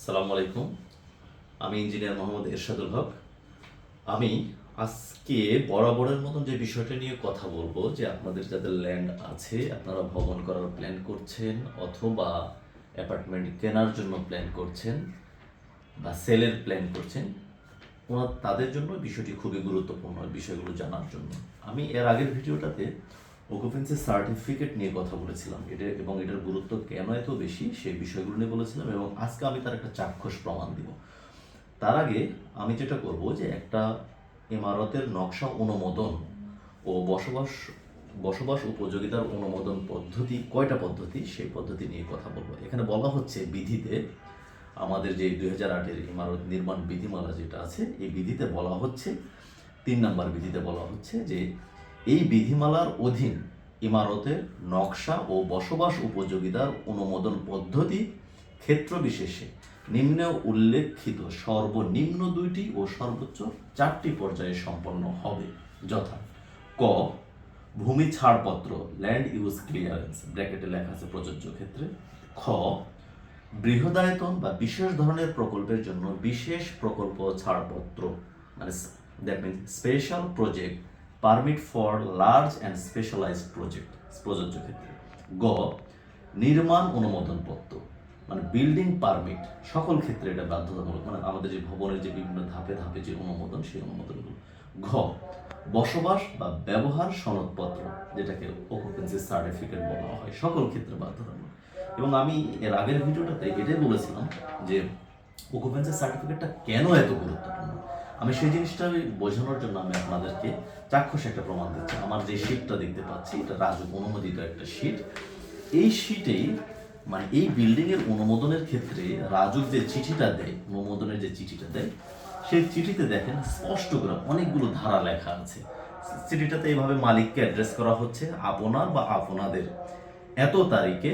আসসালামু আলাইকুম। আমি ইঞ্জিনিয়ার মোহাম্মদ এরশাদুল হক। আমি আজকে বরাবরের মতন যে বিষয়টা নিয়ে কথা বলব, যে আপনাদের যাদের ল্যান্ড আছে, আপনারা ভবন করার প্ল্যান করছেন অথবা অ্যাপার্টমেন্ট কেনার জন্য প্ল্যান করছেন বা সেলের প্ল্যান করছেন, ওনার তাদের জন্য বিষয়টি খুবই গুরুত্বপূর্ণ, বিষয়গুলো জানার জন্য। আমি এর আগের ভিডিওটাতে অকুপেন্সি সার্টিফিকেট নিয়ে কথা বলেছিলাম। এটা এবং এটার গুরুত্ব কেন এত বেশি, সেই বিষয়গুলো নিয়ে বলেছিলাম এবং আজকে আমি তার একটা চাক্ষুষ প্রমাণ দিব। তার আগে আমি যেটা করব যে একটা ইমারতের নকশা অনুমোদন ও বসবাস বসবাস উপযোগিতার অনুমোদন পদ্ধতি, কয়টা পদ্ধতি, সেই পদ্ধতি নিয়ে কথা বলব। এখানে বলা হচ্ছে বিধিতে আমাদের যে দুই হাজার আটের ইমারত নির্মাণ বিধিমালা যেটা আছে, এই বিধিতে বলা হচ্ছে, তিন নম্বর বিধিতে বলা হচ্ছে যে এই বিধিমালার অধীন ইমারতের নকশা ও বসবাস উপযোগিতার অনুমোদন পদ্ধতি ক্ষেত্র বিশেষে নিম্নে উল্লেখিত সর্বনিম্ন দুইটি ও সর্বোচ্চ চারটি পর্যায়ে সম্পন্ন হবে। যথা, ক, ভূমি ছাড়পত্র ল্যান্ড ইউজ ক্লিয়ারেন্স ব্র্যাকেটে লেখা আছে প্রযোজ্য ক্ষেত্রে। খ, বৃহদায়তন বা বিশেষ ধরনের প্রকল্পের জন্য বিশেষ প্রকল্প ছাড়পত্র মানে that means special project permit for large and specialised project প্রযোজ্য ক্ষেত্রে। গ, নির্মাণ অনুমোদন পত্র মানে বিল্ডিং পারমিট সকল ক্ষেত্রে এটা বাধ্যতামূলক মানে আমাদের যে ভবনের যে বিভিন্ন ধাপে ধাপে যে অনুমোদন, সেই অনুমোদনগুলো। ঘ, বসবাস বা ব্যবহার সনদপত্র, যেটাকে অকুপেন্সি সার্টিফিকেট বলা হয়, সকল ক্ষেত্রে বাধ্যতামূলক। এবং আমি এর আগের ভিডিওটাতে এটাই বলেছিলাম যে অকুপেন্সি সার্টিফিকেটটা কেন এত গুরুত্বপূর্ণ? আমি সেই জিনিসটা বোঝানোর জন্য আমি আপনাদেরকে চাক্ষুষ একটা প্রমাণ দিচ্ছি। আমার যে শিটটা দেখতে পাচ্ছি, এটা রাজু অনুমোদিত একটা শিট এই শিটেই মানে এই বিল্ডিং এর অনুমোদনের ক্ষেত্রে রাজুর যে চিঠিটা দেয়, অনুমোদনের যে চিঠিটা দেয়, সেই চিঠিতে দেখেন স্পষ্ট করে অনেকগুলো ধারা লেখা আছে। চিঠিটাতে এইভাবে মালিককে অ্যাড্রেস করা হচ্ছে, আপনার বা আপনাদের। এত তারিখে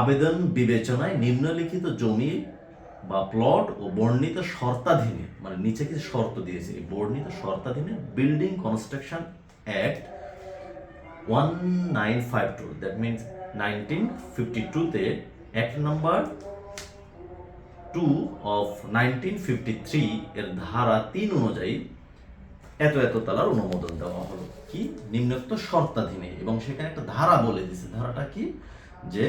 আবেদন বিবেচনায় নিম্নলিখিত জমি বা প্লট ও বর্ণিত শর্তাধীনে মানে নিচে কিছু শর্ত দিয়েছে, এই বর্ণিত শর্তাধীনে building construction act one nine five two that means nineteen fifty টুতে act number two of nineteen fifty three এর ধারা তিন অনুযায়ী এত এত তালার অনুমোদন দেওয়া হলো। কি? নিম্নোক্ত শর্তাধীনে। এবং সেখানে একটা ধারা বলে দিছে ধারাটা কি? যে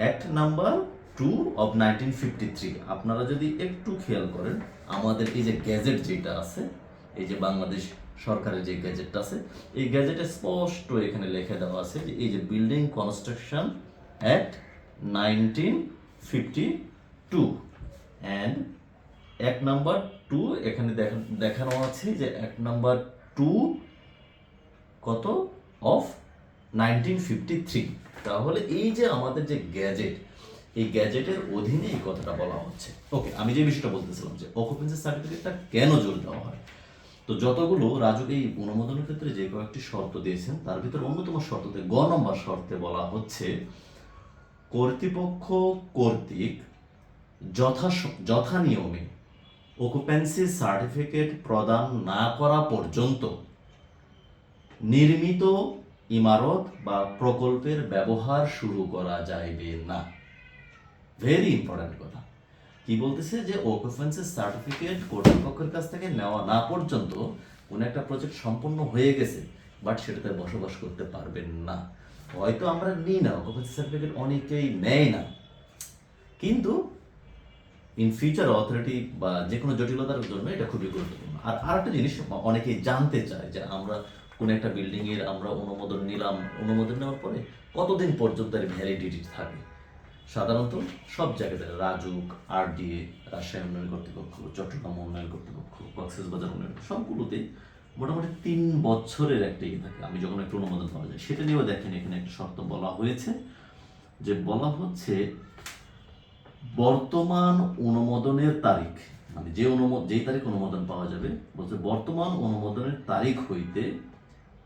act number two of nineteen fifty three আপনারা যদি একটু খেয়াল করেন, আমাদের এই যে গ্যাজেট যেটা আছে, এই যে বাংলাদেশ সরকারের যে গ্যাজেটটা আছে, এই গ্যাজেটে স্পষ্ট এখানে লিখে দেওয়া আছে যে এই যে building construction act nineteen fifty two and এক নাম্বার টু এখানে দেখানো আছে যে এক নাম্বার টু কত? অফ নাইনটিন ফিফটি থ্রি তাহলে এই যে আমাদের যে গ্যাজেট এই গ্যাজেটের অধীনে এই কথাটা বলা হচ্ছে। ওকে আমি যে বিষয়টা বলতেছিলাম যে অকুপেন্সি সার্টিফিকেটটা কেন জোর দেওয়া হয়? তো যতগুলো রাজুক এই অনুমোদনের ক্ষেত্রে যে কয়েকটি শর্ত দিয়েছেন, তার ভিতরে অন্যতম শর্ততে গ নম্বর শর্তে বলা হচ্ছে, কর্তৃপক্ষ কর্তৃক যথা যথা নিয়মে অকুপেন্সি সার্টিফিকেট প্রদান না করা পর্যন্ত নির্মিত ইমারত বা প্রকল্পের ব্যবহার শুরু করা যাইবে না। ভেরি ইম্পর্ট্যান্ট কথা। কি বলতেছে যে অকুপেন্সি সার্টিফিকেট কর্তৃপক্ষের কাছ থেকে নেওয়া না পর্যন্ত কোনো একটা প্রজেক্ট সম্পূর্ণ হয়ে গেছে বাট সেটাতে বসবাস করতে পারবেন না। হয়তো আমরা নিই না অকুপেন্সি সার্টিফিকেট অনেকেই নেয় না। কিন্তু ইন ফিউচার অথরিটি বা যে কোনো জটিলতার জন্য এটা খুবই গুরুত্বপূর্ণ। আর আরেকটা জিনিস অনেকেই জানতে চায় যে, আমরা কোন একটা বিল্ডিংয়ের আমরা অনুমোদন নিলাম, অনুমোদন নেওয়ার পরে কতদিন পর্যন্ত এর ভ্যালিডিটি থাকে? সাধারণত সব জায়গাতে রাজুক আরডিএ রাজশাহী উন্নয়ন কর্তৃপক্ষ, চট্টগ্রাম উন্নয়ন কর্তৃপক্ষ, কক্সবাজার উন্নয়ন সবগুলোতে মোটামুটি তিন বছরের একটা ইয়ে থাকে। আমি যখন একটা অনুমোদন পাওয়া যায়, সেটা নিয়েও দেখেন এখানে একটা শর্ত বলা হয়েছে, যে বলা হচ্ছে বর্তমান অনুমোদনের তারিখ মানে যে অনুমোদন যেই তারিখ অনুমোদন পাওয়া যাবে, বলছে বর্তমান অনুমোদনের তারিখ হইতে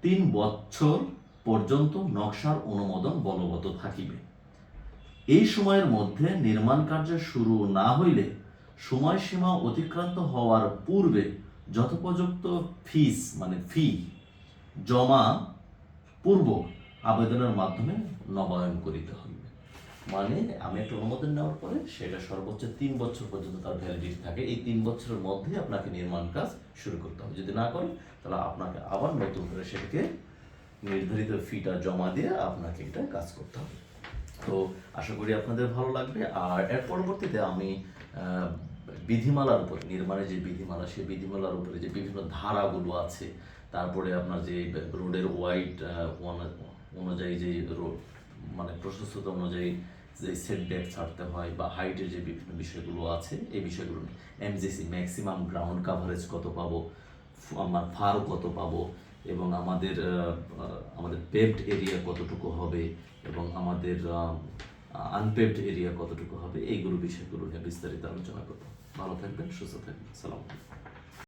তিন বছর পর্যন্ত নকশার অনুমোদন বলবৎ থাকিবে। এই সময়ের মধ্যে নির্মাণ কার্য শুরু না হইলে সময়সীমা অতিক্রান্ত হওয়ার পূর্বে যথোপযুক্ত ফিস মানে ফি, জমা পূর্ব আবেদনের মাধ্যমে নবায়ন করিতে হইবে। মানে আমি একটা অনুমোদন নেওয়ার পরে সেটা সর্বোচ্চ তিন বছর পর্যন্ত তার ভ্যালিডিটি থাকে। এই তিন বছরের মধ্যে আপনাকে নির্মাণ কাজ শুরু করতে হবে। যদি না করেন, তাহলে আপনাকে আবার নতুন করে সেটাকে নির্ধারিত ফিটা জমা দিয়ে আপনাকে এটা কাজ করতে হবে। তো আশা করি আপনাদের ভালো লাগবে। আর এর পরবর্তীতে আমি বিধিমালার উপরে, নির্মাণের যে বিধিমালা, সেই বিধিমালার উপরে যে বিভিন্ন ধারাগুলো আছে, তারপরে আপনার যে রোডের ওয়াইড অনুযায়ী যে রোড মানে প্রশস্ততা অনুযায়ী যে সেটব্যাক ছাড়তে হয় বা হাইটের যে বিভিন্ন বিষয়গুলো আছে, এই বিষয়গুলো এমজিসি ম্যাক্সিমাম গ্রাউন্ড কাভারেজ কত পাবো? আমার ফার কত পাবো? এবং আমাদের আমাদের পেভড এরিয়া কতটুকু হবে এবং আমাদের আনপেভড এরিয়া কতটুকু হবে, এইগুলো বিষয়গুলো নিয়ে বিস্তারিত আলোচনা করব। ভালো থাকবেন, সুস্থ থাকবেন। সালাম